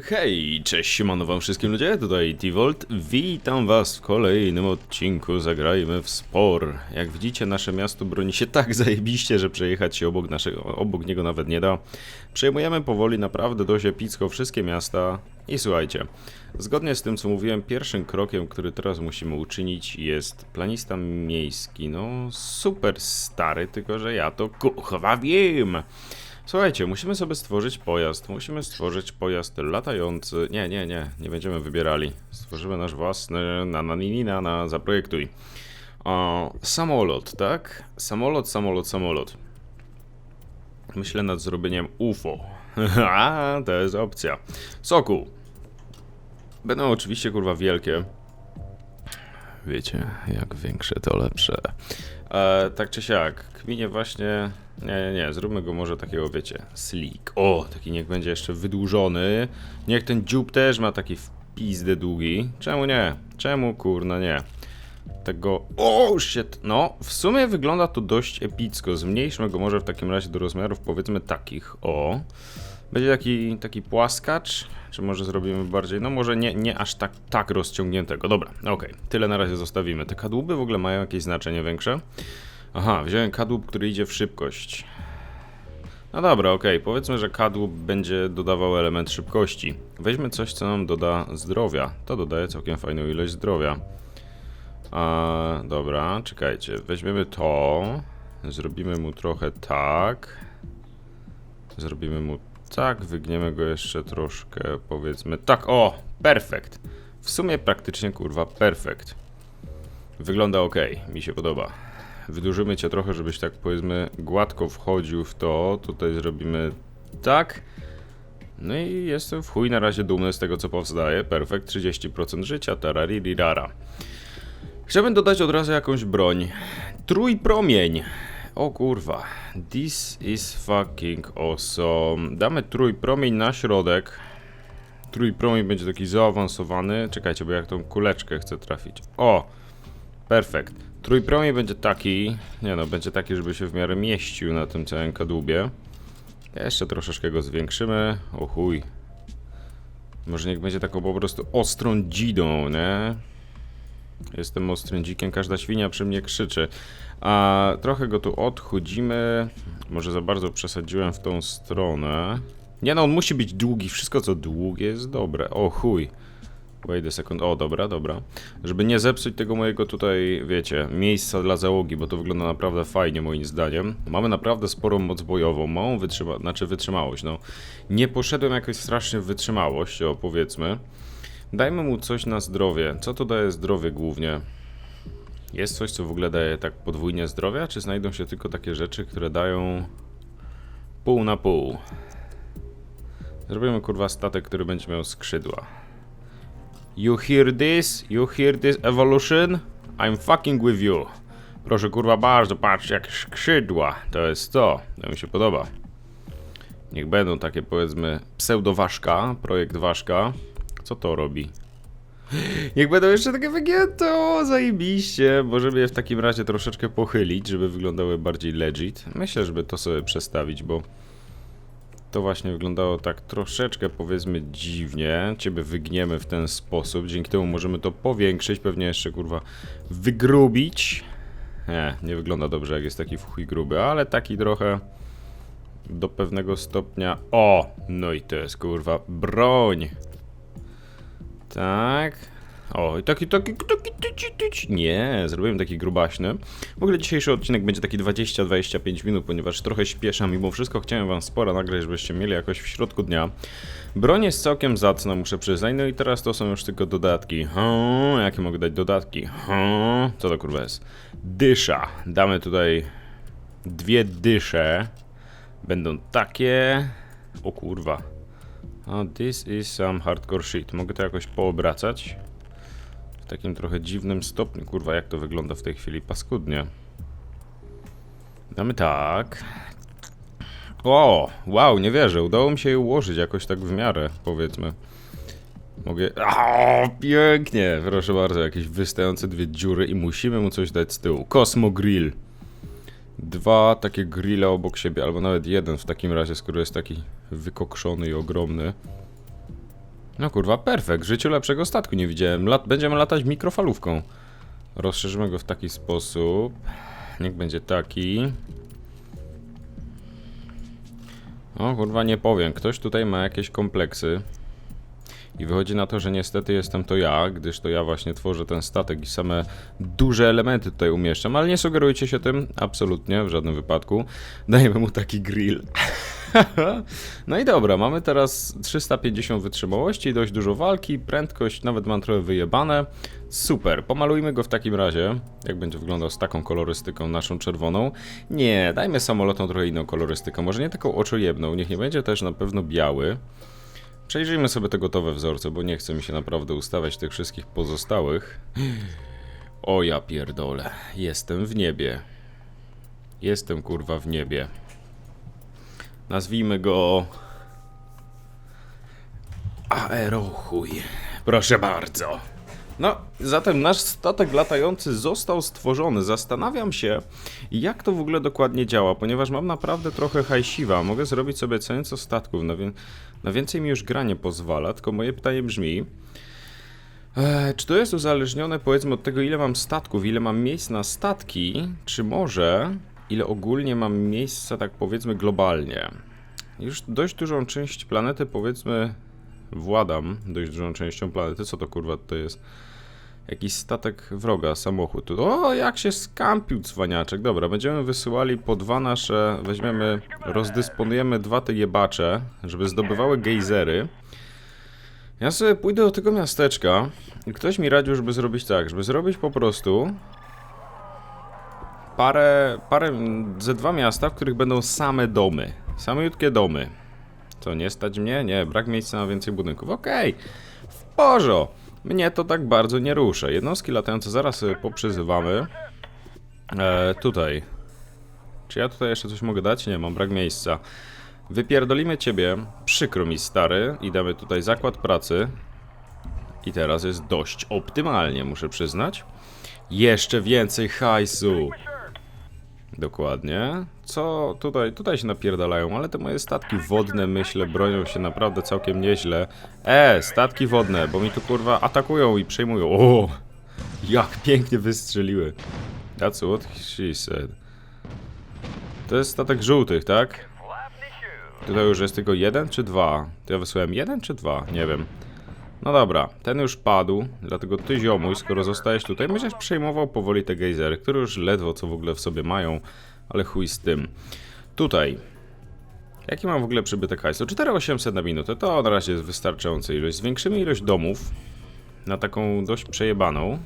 Hej, cześć, siemano wam wszystkim ludzie, tutaj T-Volt. Witam was w kolejnym odcinku Zagrajmy w Spor. Jak widzicie, nasze miasto broni się tak zajebiście, że przejechać się obok, naszego, obok niego nawet nie da. Przejmujemy powoli naprawdę dość epicko wszystkie miasta i słuchajcie, zgodnie z tym co mówiłem, pierwszym krokiem, który teraz musimy uczynić jest planista miejski. No, super stary, tylko że ja to kuchwa wiem. Słuchajcie, musimy sobie stworzyć pojazd. Musimy stworzyć pojazd latający. Nie, nie, nie, nie będziemy wybierali. Stworzymy nasz własny. Na, na, na, na, na zaprojektuj. O, samolot, tak? Samolot, samolot, samolot. Myślę nad zrobieniem UFO. To jest opcja. Soku. Będą oczywiście kurwa wielkie. Wiecie, jak większe to lepsze. E, tak czy siak, kminie właśnie. Nie, nie, nie, zróbmy go może takiego, wiecie, sleek. O, taki niech będzie jeszcze wydłużony. Niech ten dziób też ma taki pizdę długi. Czemu nie? Czemu kurna nie? Tego. O, shit. No, w sumie wygląda to dość epicko. Zmniejszmy go może w takim razie do rozmiarów powiedzmy takich. O. Będzie taki, taki płaskacz, czy może zrobimy bardziej, no może nie, nie aż tak, tak rozciągniętego. Dobra, okej, tyle na razie zostawimy. Te kadłuby w ogóle mają jakieś znaczenie większe? Aha, wziąłem kadłub, który idzie w szybkość. No dobra, okej, powiedzmy, że kadłub będzie dodawał element szybkości. Weźmy coś, co nam doda zdrowia. To dodaje całkiem fajną ilość zdrowia. A, dobra, czekajcie, weźmiemy to, zrobimy mu trochę tak. Zrobimy mu tak, wygniemy go jeszcze troszkę, powiedzmy tak, o, perfekt. W sumie praktycznie, kurwa, perfekt. Wygląda ok, mi się podoba. Wydłużymy cię trochę, żebyś tak, powiedzmy, gładko wchodził w to. Tutaj zrobimy tak. No i jestem w chuj na razie dumny z tego, co powstaje. Perfekt, 30% życia, tararirara. Chciałbym dodać od razu jakąś broń. Trójpromień. O kurwa. This is fucking awesome. Damy trójpromień na środek. Trójpromień będzie taki zaawansowany. Czekajcie, bo jak tą kuleczkę chcę trafić. O! Perfekt. Trójpromień będzie taki. Nie no, będzie taki, żeby się w miarę mieścił na tym całym kadłubie. Jeszcze troszeczkę go zwiększymy. O chuj. Może niech będzie taką po prostu ostrą dzidą, nie? Jestem ostrym dzikiem, każda świnia przy mnie krzyczy. A trochę go tu odchudzimy. Może za bardzo przesadziłem w tą stronę. Nie no, on musi być długi. Wszystko co długie jest dobre. O chuj. Wait a second. O, dobra, dobra. Żeby nie zepsuć tego mojego tutaj, wiecie, miejsca dla załogi, bo to wygląda naprawdę fajnie moim zdaniem. Mamy naprawdę sporą moc bojową, małą wytrzyma znaczy wytrzymałość, no. Nie poszedłem jakoś strasznie w wytrzymałość, o powiedzmy. Dajmy mu coś na zdrowie. Co to daje zdrowie głównie? Jest coś, co w ogóle daje tak podwójnie zdrowia, czy znajdą się tylko takie rzeczy, które dają pół na pół? Zrobimy kurwa statek, który będzie miał skrzydła. You hear this? You hear this evolution? I'm fucking with you. Proszę kurwa bardzo, patrz jak skrzydła. To jest to. To mi się podoba. Niech będą takie powiedzmy pseudo-ważka, projekt ważka. Co to robi? Niech będą jeszcze takie wygięte, o, zajebiście. Możemy je w takim razie troszeczkę pochylić, żeby wyglądały bardziej legit. Myślę, żeby to sobie przestawić, bo to właśnie wyglądało tak troszeczkę powiedzmy dziwnie. Ciebie wygniemy w ten sposób, dzięki temu możemy to powiększyć, pewnie jeszcze kurwa wygrubić. Nie, nie wygląda dobrze jak jest taki w gruby, ale taki trochę do pewnego stopnia. O, no i to jest kurwa broń. Tak. O, i taki, taki, taki, tyci, tyci. Nie, zrobiłem taki grubaśny. W ogóle dzisiejszy odcinek będzie taki 20-25 minut, ponieważ trochę śpieszę. Mimo wszystko chciałem wam sporo nagrać, żebyście mieli jakoś w środku dnia. Broń jest całkiem zacna, muszę przyznać. No i teraz to są już tylko dodatki. Hmm, jakie mogę dać dodatki? Hmm, co to kurwa jest? Dysza. Damy tutaj dwie dysze. Będą takie... O kurwa. Oh, this is some hardcore shit. Mogę to jakoś poobracać? W takim trochę dziwnym stopniu. Kurwa, jak to wygląda w tej chwili? Paskudnie. Damy tak. O, wow, nie wierzę. Udało mi się je ułożyć jakoś tak w miarę, powiedzmy. Mogę... O, pięknie! Proszę bardzo, jakieś wystające dwie dziury i musimy mu coś dać z tyłu. Cosmo Grill. Dwa takie grille obok siebie, albo nawet jeden w takim razie, skoro jest taki wykokszony i ogromny. No kurwa, perfekt. W życiu lepszego statku nie widziałem. Lat, będziemy latać mikrofalówką. Rozszerzymy go w taki sposób. Niech będzie taki. O kurwa, nie powiem. Ktoś tutaj ma jakieś kompleksy. I wychodzi na to, że niestety jestem to ja, gdyż to ja właśnie tworzę ten statek i same duże elementy tutaj umieszczam, ale nie sugerujcie się tym, absolutnie, w żadnym wypadku. Dajemy mu taki grill. no i dobra, mamy teraz 350 wytrzymałości, dość dużo walki, prędkość, nawet mam trochę wyjebane. Super, pomalujmy go w takim razie, jak będzie wyglądał z taką kolorystyką naszą czerwoną. Nie, dajmy samolotom trochę inną kolorystykę, może nie taką oczojebną, niech nie będzie też na pewno biały. Przejrzyjmy sobie te gotowe wzorce, bo nie chce mi się naprawdę ustawiać tych wszystkich pozostałych. O ja pierdolę, jestem w niebie. Jestem kurwa w niebie. Nazwijmy go... Aerochuj. Proszę bardzo. No, zatem nasz statek latający został stworzony. Zastanawiam się, jak to w ogóle dokładnie działa, ponieważ mam naprawdę trochę hajsiwa. Mogę zrobić sobie co statków, na, wie na więcej mi już gra nie pozwala, tylko moje pytanie brzmi... E, czy to jest uzależnione powiedzmy od tego, ile mam statków, ile mam miejsc na statki, czy może ile ogólnie mam miejsca, tak powiedzmy globalnie? Już dość dużą część planety powiedzmy władam, dość dużą częścią planety. Co to kurwa to jest? Jakiś statek wroga, samochód. O, jak się skampił cwaniaczek. Dobra, będziemy wysyłali po dwa nasze, weźmiemy, rozdysponujemy dwa te jebacze, żeby zdobywały gejzery. Ja sobie pójdę do tego miasteczka i ktoś mi radził, żeby zrobić tak, żeby zrobić po prostu parę, parę, ze dwa miasta, w których będą same domy. Samejutkie domy. Co, nie stać mnie? Nie, brak miejsca na więcej budynków. Okej, w porzo. Mnie to tak bardzo nie rusza. Jednostki latające zaraz poprzyzywamy. E, tutaj. Czy ja tutaj jeszcze coś mogę dać? Nie, mam brak miejsca. Wypierdolimy ciebie. Przykro mi, stary. I damy tutaj zakład pracy. I teraz jest dość optymalnie, muszę przyznać. Jeszcze więcej hajsu. Dokładnie. Co tutaj, tutaj się napierdalają, ale te moje statki wodne, myślę, bronią się naprawdę całkiem nieźle. E, statki wodne, bo mi tu kurwa atakują i przejmują. O, jak pięknie wystrzeliły. That's what she said. To jest statek żółtych, tak? Tutaj już jest tylko jeden czy dwa? To ja wysłałem jeden czy dwa? Nie wiem. No dobra, ten już padł, dlatego ty ziomuj, skoro zostajesz tutaj, będziesz przejmował powoli te gejzery, które już ledwo co w ogóle w sobie mają, ale chuj z tym. Tutaj. Jaki mam w ogóle przybytek hajsu? 4800 na minutę, to na razie jest wystarczająca ilość. Zwiększymy ilość domów na taką dość przejebaną.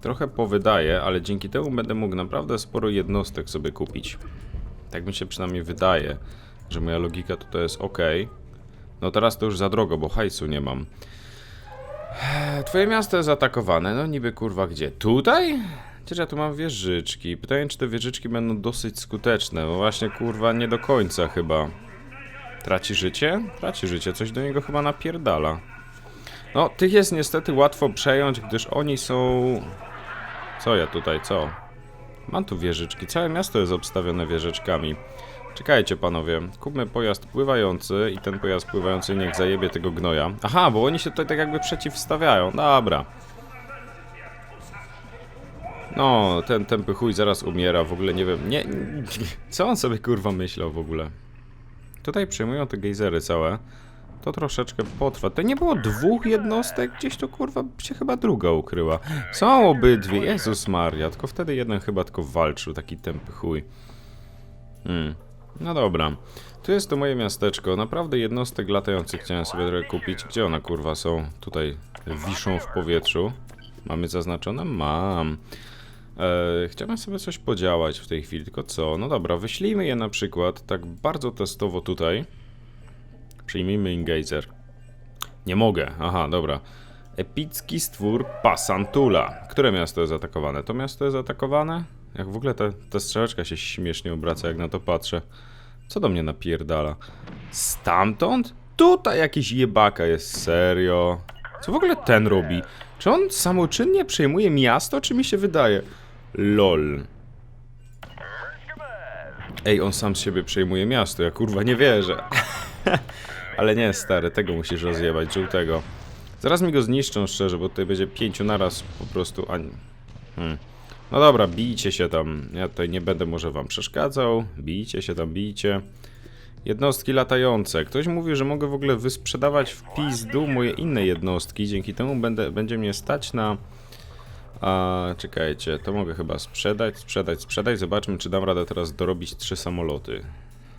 Trochę powydaje, ale dzięki temu będę mógł naprawdę sporo jednostek sobie kupić. Tak mi się przynajmniej wydaje, że moja logika tutaj jest ok. No teraz to już za drogo, bo hajsu nie mam. Twoje miasto jest atakowane. No niby kurwa gdzie? Tutaj? Przecież ja tu mam wieżyczki. Pytanie, czy te wieżyczki będą dosyć skuteczne. Bo właśnie kurwa nie do końca chyba. Traci życie? Traci życie. Coś do niego chyba napierdala. No, tych jest niestety łatwo przejąć, gdyż oni są... Co ja tutaj, co? Mam tu wieżyczki. Całe miasto jest obstawione wieżyczkami. Czekajcie panowie, kupmy pojazd pływający i ten pojazd pływający niech zajebie tego gnoja. Aha, bo oni się tutaj tak jakby przeciwstawiają. Dobra. No, ten tępy chuj zaraz umiera, w ogóle nie wiem, nie, nie... Co on sobie kurwa myślał w ogóle? Tutaj przyjmują te gejzery całe. To troszeczkę potrwa. To nie było dwóch jednostek? Gdzieś to kurwa się chyba druga ukryła. Są obydwie, Jezus Maria. Tylko wtedy jeden chyba tylko walczył, taki tępy chuj. Hmm. No dobra. Tu jest to moje miasteczko. Naprawdę jednostek latających chciałem sobie trochę kupić. Gdzie one kurwa są? Tutaj wiszą w powietrzu. Mamy zaznaczone? Mam. E, chciałbym sobie coś podziałać w tej chwili, tylko co? No dobra, wyślijmy je na przykład tak bardzo testowo tutaj. Przyjmijmy Ingazer. Nie mogę, aha, dobra. Epicki stwór Pasantula. Które miasto jest atakowane? To miasto jest atakowane? Jak w ogóle ta, ta strzałeczka się śmiesznie obraca, jak na to patrzę. Co do mnie napierdala? Stamtąd? Tutaj jakiś jebaka jest, serio. Co w ogóle ten robi? Czy on samoczynnie przejmuje miasto, czy mi się wydaje? LOL. Ej, on sam z siebie przejmuje miasto, ja kurwa nie wierzę. Ale nie, stary, tego musisz rozjebać, żółtego. Zaraz mi go zniszczą, szczerze, bo tutaj będzie pięciu naraz po prostu, a... Hmm. No dobra, bijcie się tam. Ja tutaj nie będę może wam przeszkadzał. Bijcie się tam, bijcie. Jednostki latające. Ktoś mówi, że mogę w ogóle wysprzedawać w pizdu moje inne jednostki. Dzięki temu będę, będzie mnie stać na... A, czekajcie, to mogę chyba sprzedać, sprzedać, sprzedać. Zobaczmy, czy dam radę teraz dorobić trzy samoloty.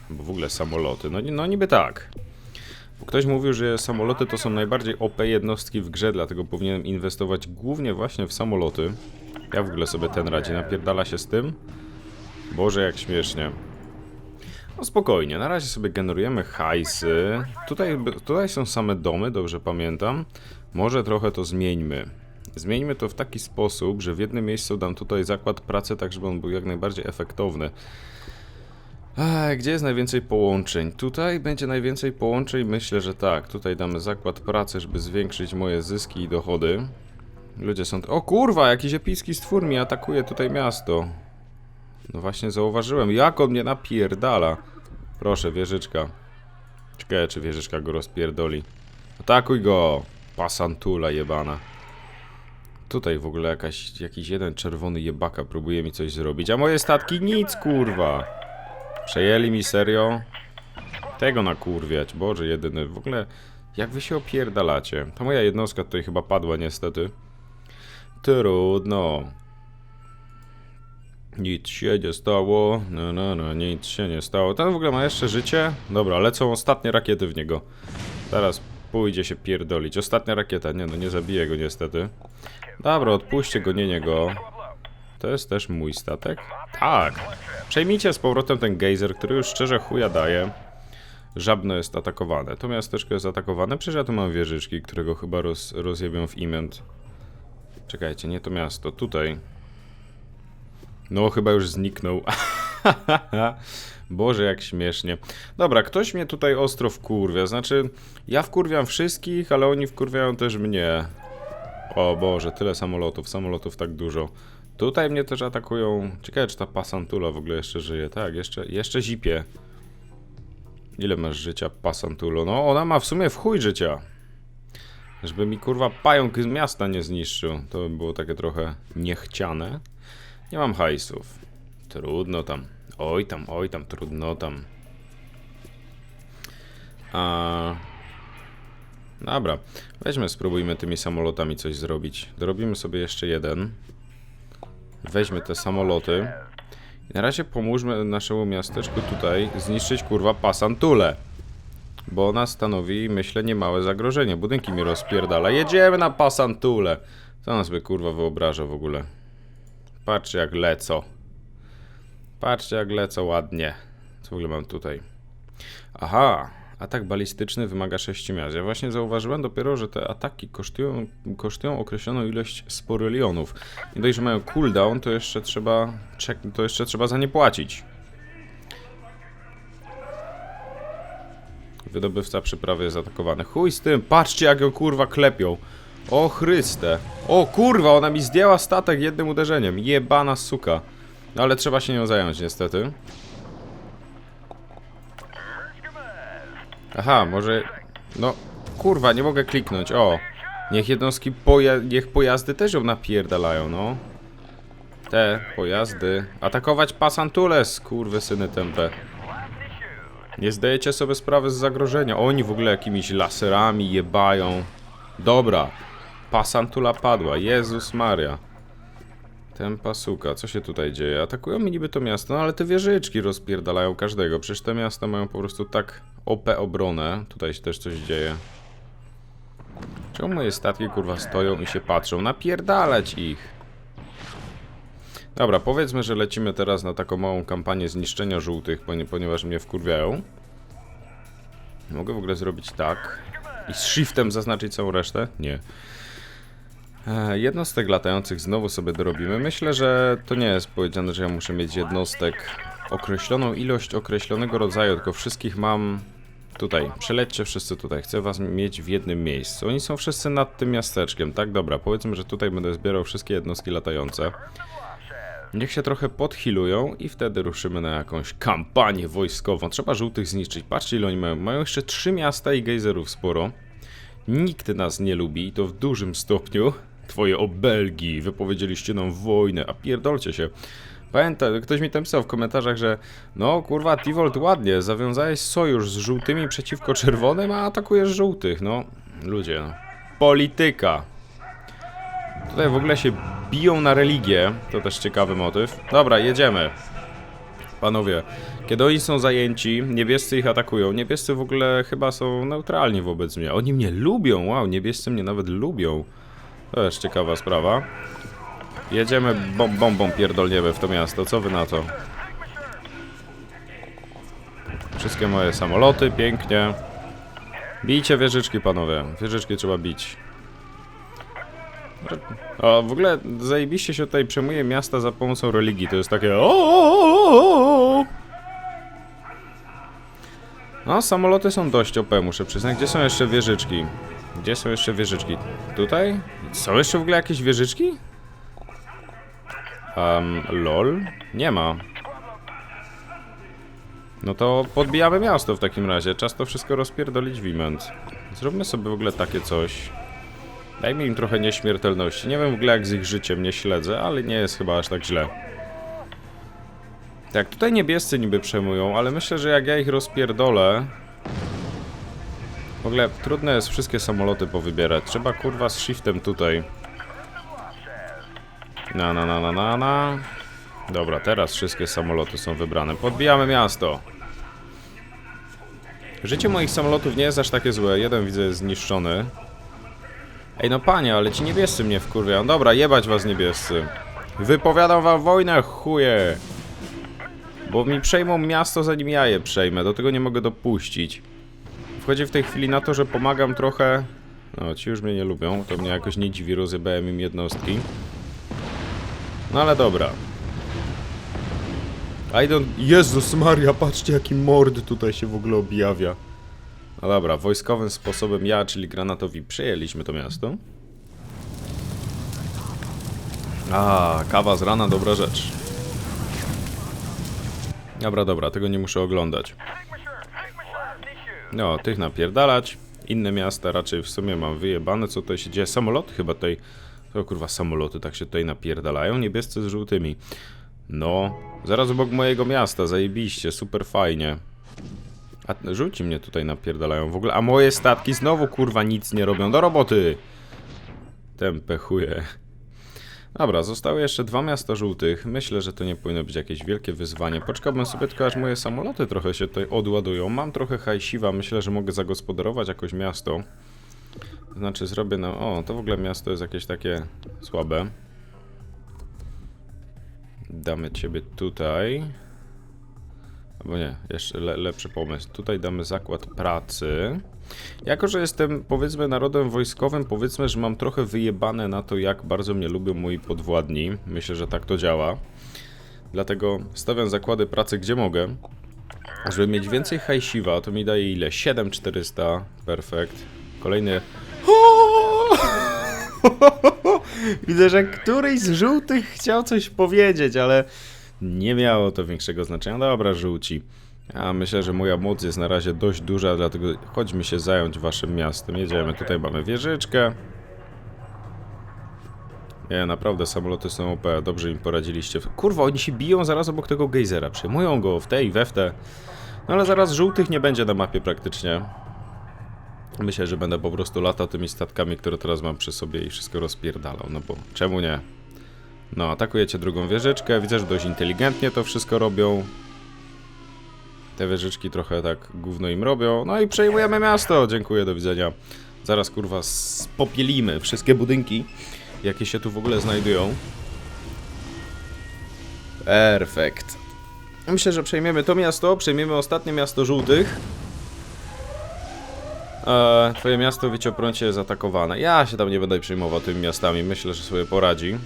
Bo w ogóle samoloty. No, no niby tak. Ktoś mówił, że samoloty to są najbardziej OP jednostki w grze, dlatego powinienem inwestować głównie właśnie w samoloty. Ja w ogóle sobie ten radzi, napierdala się z tym. Boże, jak śmiesznie. No spokojnie, na razie sobie generujemy hajsy. Tutaj, tutaj są same domy, dobrze pamiętam. Może trochę to zmieńmy. Zmieńmy to w taki sposób, że w jednym miejscu dam tutaj zakład pracy, tak żeby on był jak najbardziej efektowny. Ech, gdzie jest najwięcej połączeń? Tutaj będzie najwięcej połączeń? Myślę, że tak. Tutaj damy zakład pracy, żeby zwiększyć moje zyski i dochody. Ludzie są... O kurwa, jakiś epicki stwór mi atakuje tutaj miasto. No właśnie zauważyłem, jak on mnie napierdala. Proszę, wieżyczka. Ciekawe, czy wieżyczka go rozpierdoli. Atakuj go! Pasantula jebana. Tutaj w ogóle jakaś, jakiś jeden czerwony jebaka próbuje mi coś zrobić, a moje statki nic, kurwa. Przejęli mi serio? Tego nakurwiać, Boże jedyny. W ogóle, jak wy się opierdalacie? Ta moja jednostka tutaj chyba padła niestety. Trudno. Nic się nie stało. No, no, no, nic się nie stało. Ten w ogóle ma jeszcze życie? Dobra, lecą ostatnie rakiety w niego. Teraz pójdzie się pierdolić. Ostatnia rakieta. Nie no, nie zabije go niestety. Dobra, odpuśćcie gonienie go. To jest też mój statek? Tak. Przejmijcie z powrotem ten gejzer, który już szczerze chuja daje. Żabno jest atakowane. To miasteczko jest atakowane. Przecież ja tu mam wieżyczki, którego chyba roz, rozjebią w iment. Czekajcie, nie to miasto. Tutaj. No, chyba już zniknął. Boże, jak śmiesznie. Dobra, ktoś mnie tutaj ostro wkurwia. Znaczy, ja wkurwiam wszystkich, ale oni wkurwiają też mnie. O Boże, tyle samolotów, samolotów tak dużo. Tutaj mnie też atakują. Ciekawe, czy ta pasantula w ogóle jeszcze żyje. Tak, jeszcze, jeszcze zipie. Ile masz życia, pasantulo? No, ona ma w sumie w chuj życia. Żeby mi kurwa pająk z miasta nie zniszczył. To by było takie trochę niechciane. Nie mam hajsów. Trudno tam. Oj tam, oj tam, trudno tam. A... Dobra, weźmy, spróbujmy tymi samolotami coś zrobić. Dorobimy sobie jeszcze jeden. Weźmy te samoloty. I na razie pomóżmy naszemu miasteczku tutaj zniszczyć kurwa pasantulę. Bo ona stanowi, myślę, niemałe zagrożenie. Budynki mi rozpierdala. Jedziemy na pasantulę. Co ona sobie kurwa wyobraża w ogóle? Patrzcie jak lecą. Patrzcie jak lecą ładnie. Co w ogóle mam tutaj? Aha, atak balistyczny wymaga 6 miast. Ja właśnie zauważyłem dopiero, że te ataki kosztują, kosztują określoną ilość sporylionów. Nie dość, że mają cooldown, to jeszcze trzeba, to jeszcze trzeba za nie płacić. Wydobywca przyprawy jest atakowany. Chuj z tym, patrzcie jak ją kurwa klepią. O Chryste. O kurwa, ona mi zdjęła statek jednym uderzeniem. Jebana suka. No ale trzeba się nią zająć niestety. Aha, może... No, kurwa, nie mogę kliknąć, o. Niech jednostki poja... niech pojazdy też ją napierdalają, no. Te pojazdy. Atakować pasantules, kurwy syny tempe. Nie zdajecie sobie sprawy z zagrożenia. Oni w ogóle jakimiś laserami jebają. Dobra. Pasantula padła. Jezus Maria. Tempa suka, co się tutaj dzieje? Atakują mi niby to miasto, no ale te wieżyczki rozpierdalają każdego. Przecież te miasta mają po prostu tak OP obronę. Tutaj się też coś dzieje. Czemu moje statki kurwa stoją i się patrzą? Napierdalać ich! Dobra, powiedzmy, że lecimy teraz na taką małą kampanię zniszczenia żółtych, poni- ponieważ mnie wkurwiają. Mogę w ogóle zrobić tak. I z shiftem zaznaczyć całą resztę? Nie. E, Jednostek latających znowu sobie dorobimy. Myślę, że to nie jest powiedziane, że ja muszę mieć jednostek określoną ilość określonego rodzaju, tylko wszystkich mam tutaj. Przelećcie wszyscy tutaj. Chcę was mieć w jednym miejscu. Oni są wszyscy nad tym miasteczkiem, tak? Dobra, powiedzmy, że tutaj będę zbierał wszystkie jednostki latające. Niech się trochę podhilują i wtedy ruszymy na jakąś kampanię wojskową. Trzeba żółtych zniszczyć. Patrzcie ile oni mają. Mają jeszcze trzy miasta i gejzerów sporo. Nikt nas nie lubi i to w dużym stopniu. Twoje obelgi, wypowiedzieliście nam wojnę, a pierdolcie się. Pamiętam, ktoś mi tam pisał w komentarzach, że no kurwa, Tivolt ładnie, zawiązałeś sojusz z żółtymi przeciwko czerwonym, a atakujesz żółtych. No, ludzie, no. Polityka. Tutaj w ogóle się biją na religię, to też ciekawy motyw. Dobra, jedziemy. Panowie, kiedy oni są zajęci, niebiescy ich atakują. Niebiescy w ogóle chyba są neutralni wobec mnie. Oni mnie lubią, wow, niebiescy mnie nawet lubią. To też ciekawa sprawa. Jedziemy bom bombą pierdolniemy w to miasto, co wy na to? Wszystkie moje samoloty, pięknie. Bijcie wieżyczki, panowie. Wieżyczki trzeba bić. O, w ogóle zajebiście się tutaj przejmuje miasta za pomocą religii. To jest takie. o, o, o. No, samoloty są dość OP, muszę przyznać. Gdzie są jeszcze wieżyczki? Gdzie są jeszcze wieżyczki? Tutaj? Są jeszcze w ogóle jakieś wieżyczki? Um, lol? Nie ma. No to podbijamy miasto w takim razie. Czas to wszystko rozpierdolić w event. Zróbmy sobie w ogóle takie coś. Dajmy im trochę nieśmiertelności. Nie wiem w ogóle jak z ich życiem, nie śledzę, ale nie jest chyba aż tak źle. Tak, tutaj niebiescy niby przejmują, ale myślę, że jak ja ich rozpierdolę... W ogóle trudno jest wszystkie samoloty powybierać. Trzeba kurwa z shiftem tutaj. Na na na na na na. Dobra, teraz wszystkie samoloty są wybrane. Podbijamy miasto. Życie moich samolotów nie jest aż takie złe. Jeden widzę jest zniszczony. Ej no panie, ale ci niebiescy mnie wkurwiają. Dobra, jebać was niebiescy. Wypowiadam wam wojnę, chuje. Bo mi przejmą miasto, zanim ja je przejmę. Do tego nie mogę dopuścić. Wchodzi w tej chwili na to, że pomagam trochę... No, ci już mnie nie lubią. To mnie jakoś nie dziwi, rozjebałem im jednostki. No ale dobra. I don't... Jezus Maria, patrzcie jaki mord tutaj się w ogóle objawia. No dobra, wojskowym sposobem ja, czyli granatowi, przejęliśmy to miasto. A, kawa z rana, dobra rzecz. Dobra, dobra, tego nie muszę oglądać. No, tych napierdalać. Inne miasta raczej w sumie mam wyjebane, co tutaj się dzieje. Samoloty chyba tutaj... O kurwa, samoloty tak się tutaj napierdalają. Niebiescy z żółtymi. No, zaraz obok mojego miasta, zajebiście, super fajnie. A żółci mnie tutaj napierdalają w ogóle, a moje statki znowu kurwa nic nie robią. Do roboty! Tempę. Dobra, zostały jeszcze dwa miasta żółtych. Myślę, że to nie powinno być jakieś wielkie wyzwanie. Poczekałbym sobie tylko, aż moje samoloty trochę się tutaj odładują. Mam trochę hajsiwa, myślę, że mogę zagospodarować jakoś miasto. To znaczy zrobię na... O, to w ogóle miasto jest jakieś takie słabe. Damy ciebie tutaj. Albo nie, jeszcze le, lepszy pomysł. Tutaj damy zakład pracy. Jako, że jestem powiedzmy narodem wojskowym, powiedzmy, że mam trochę wyjebane na to, jak bardzo mnie lubią moi podwładni. Myślę, że tak to działa. Dlatego stawiam zakłady pracy gdzie mogę. Żeby mieć więcej hajsiwa, to mi daje ile? 7400. Perfekt. Kolejny. Widzę, że któryś z żółtych chciał coś powiedzieć, ale nie miało to większego znaczenia. Dobra, żółci. Ja myślę, że moja moc jest na razie dość duża, dlatego chodźmy się zająć waszym miastem. Jedziemy, tutaj mamy wieżyczkę. Nie, naprawdę samoloty są OP, dobrze im poradziliście. Kurwa, oni się biją zaraz obok tego gejzera, przejmują go w te i we w te. No ale zaraz żółtych nie będzie na mapie praktycznie. Myślę, że będę po prostu latał tymi statkami, które teraz mam przy sobie i wszystko rozpierdalał, no bo czemu nie? No, atakujecie drugą wieżyczkę, widzę, że dość inteligentnie to wszystko robią. Te wieżyczki trochę tak gówno im robią. No i przejmujemy miasto, dziękuję, do widzenia. Zaraz kurwa spopielimy wszystkie budynki, jakie się tu w ogóle znajdują. Perfekt. Myślę, że przejmiemy to miasto, przejmiemy ostatnie miasto żółtych. Eee, twoje miasto w Wicioprącie jest atakowane. Ja się tam nie będę przejmował tymi miastami, myślę, że sobie poradzi.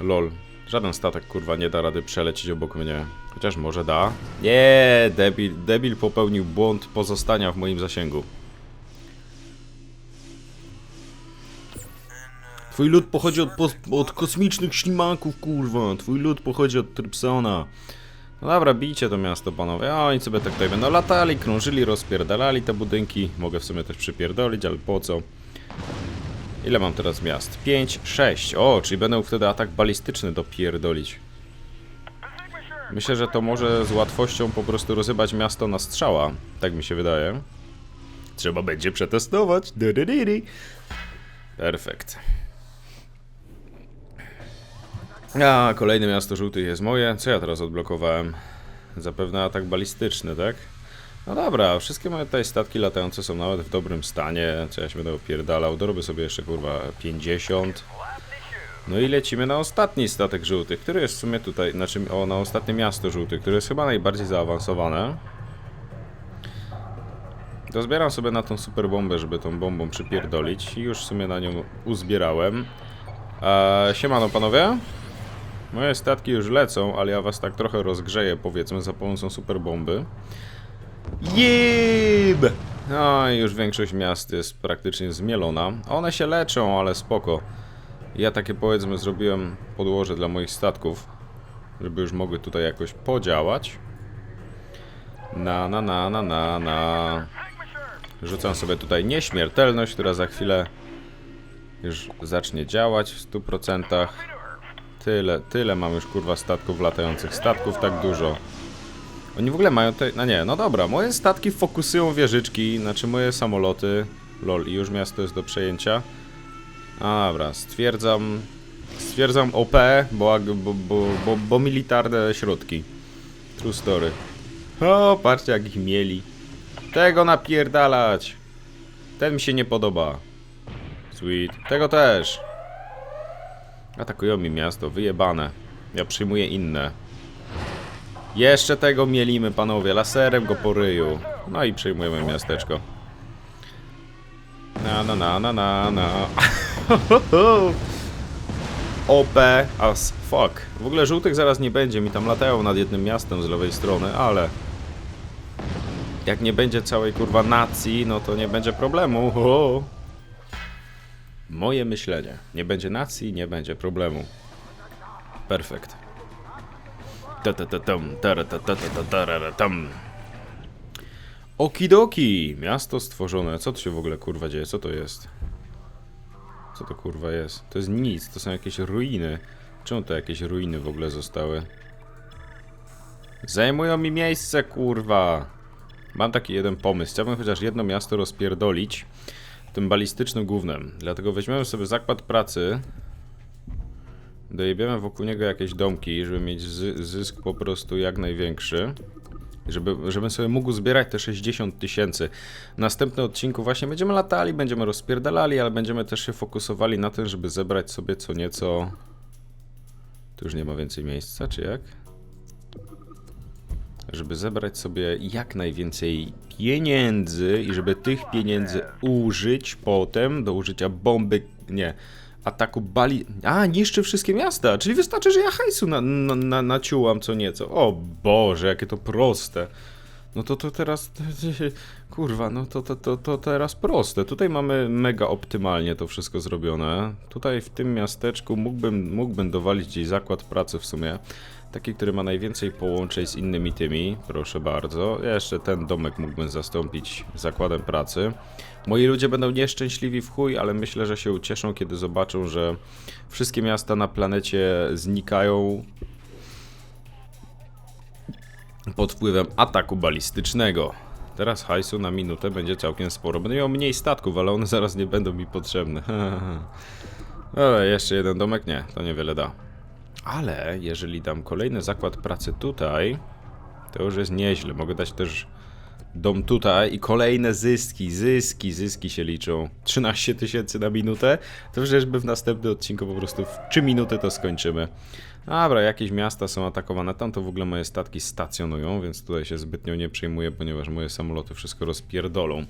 Lol. Żaden statek kurwa nie da rady przelecieć obok mnie. Chociaż może da. Nie, debil, debil popełnił błąd pozostania w moim zasięgu. Twój lud pochodzi od, od kosmicznych ślimaków, kurwa. Twój lud pochodzi od Trypsona. No dobra, bijcie to miasto, panowie. A oni sobie tak tutaj będą latali, krążyli, rozpierdalali te budynki. Mogę w sumie też przypierdolić, ale po co? Ile mam teraz miast? 5, 6. O, czyli będę wtedy atak balistyczny dopierdolić. Myślę, że to może z łatwością po prostu rozjebać miasto na strzała. Tak mi się wydaje. Trzeba będzie przetestować. Perfekt. A, kolejne miasto żółtych jest moje. Co ja teraz odblokowałem? Zapewne atak balistyczny, tak? No dobra, wszystkie moje tutaj statki latające są nawet w dobrym stanie. Co ja się będę opierdalał? Dorobię sobie jeszcze kurwa 50. No i lecimy na ostatni statek żółtych, który jest w sumie tutaj, znaczy o, na ostatnie miasto żółtych, które jest chyba najbardziej zaawansowane. Dozbieram sobie na tą super bombę, żeby tą bombą przypierdolić już w sumie na nią uzbierałem. Eee, siemano panowie. Moje statki już lecą, ale ja was tak trochę rozgrzeję powiedzmy za pomocą super bomby. Jeb! No już większość miast jest praktycznie zmielona. One się leczą, ale spoko. Ja takie powiedzmy zrobiłem podłoże dla moich statków, żeby już mogły tutaj jakoś podziałać. Na, na, na, na, na, na. Rzucam sobie tutaj nieśmiertelność, która za chwilę już zacznie działać w 100%. Tyle, tyle mam już kurwa statków latających. Statków tak dużo. Oni w ogóle mają te... No nie, no dobra, moje statki fokusują wieżyczki, znaczy moje samoloty. Lol, i już miasto jest do przejęcia. A dobra, stwierdzam... Stwierdzam OP, bo, bo, bo, bo, bo militarne środki. True story. O, patrzcie jak ich mieli. Tego napierdalać. Ten mi się nie podoba. Sweet. Tego też. Atakują mi miasto, wyjebane. Ja przyjmuję inne. Jeszcze tego mielimy, panowie. Laserem go po ryju. No i przejmujemy miasteczko. Na na na na na na. OP as fuck. W ogóle żółtych zaraz nie będzie. Mi tam latają nad jednym miastem z lewej strony, ale... Jak nie będzie całej kurwa nacji, no to nie będzie problemu. Moje myślenie. Nie będzie nacji, nie będzie problemu. Perfekt. Okidoki! Miasto stworzone. Co to się w ogóle kurwa dzieje? Co to jest? Co to kurwa jest? To jest nic, to są jakieś ruiny. Czemu to jakieś ruiny w ogóle zostały? Zajmują mi miejsce, kurwa! Mam taki jeden pomysł. Chciałbym chociaż jedno miasto rozpierdolić tym balistycznym gównem. Dlatego weźmiemy sobie zakład pracy. Dojebiemy wokół niego jakieś domki, żeby mieć zy zysk po prostu jak największy. Żeby, żebym sobie mógł zbierać te 60 tysięcy. W następnym odcinku właśnie będziemy latali, będziemy rozpierdalali, ale będziemy też się fokusowali na tym, żeby zebrać sobie co nieco... Tu już nie ma więcej miejsca, czy jak? Żeby zebrać sobie jak najwięcej pieniędzy i żeby tych pieniędzy użyć potem do użycia bomby... Nie ataku bali... A, niszczy wszystkie miasta, czyli wystarczy, że ja hajsu na, na, na, naciułam co nieco. O Boże, jakie to proste. No to to teraz... Kurwa, no to, to, to, to teraz proste. Tutaj mamy mega optymalnie to wszystko zrobione. Tutaj w tym miasteczku mógłbym, mógłbym dowalić gdzieś zakład pracy w sumie. Taki, który ma najwięcej połączeń z innymi tymi, proszę bardzo. Jeszcze ten domek mógłbym zastąpić zakładem pracy. Moi ludzie będą nieszczęśliwi w chuj, ale myślę, że się ucieszą, kiedy zobaczą, że wszystkie miasta na planecie znikają pod wpływem ataku balistycznego. Teraz hajsu na minutę będzie całkiem sporo. Będę miał mniej statków, ale one zaraz nie będą mi potrzebne. Ale jeszcze jeden domek? Nie, to niewiele da. Ale jeżeli dam kolejny zakład pracy tutaj, to już jest nieźle. Mogę dać też dom tutaj i kolejne zyski, zyski, zyski się liczą. 13 tysięcy na minutę, to przecież by w następnym odcinku po prostu w 3 minuty to skończymy. Dobra, jakieś miasta są atakowane, tam to w ogóle moje statki stacjonują, więc tutaj się zbytnio nie przejmuję, ponieważ moje samoloty wszystko rozpierdolą.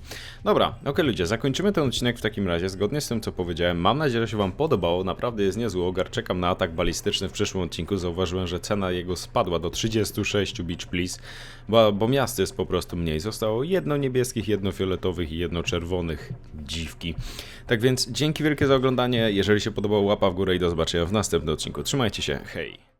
Dobra, okej ludzie, zakończymy ten odcinek w takim razie, zgodnie z tym co powiedziałem. Mam nadzieję, że się wam podobało, naprawdę jest niezły ogar, czekam na atak balistyczny w przyszłym odcinku. Zauważyłem, że cena jego spadła do 36 Beach Please, bo, bo miast jest po prostu mniej. Zostało jedno niebieskich, jedno fioletowych i jedno czerwonych. Dziwki. Tak więc dzięki wielkie za oglądanie, jeżeli się podobało łapa w górę i do zobaczenia w następnym odcinku. Trzymajcie się, hej! three.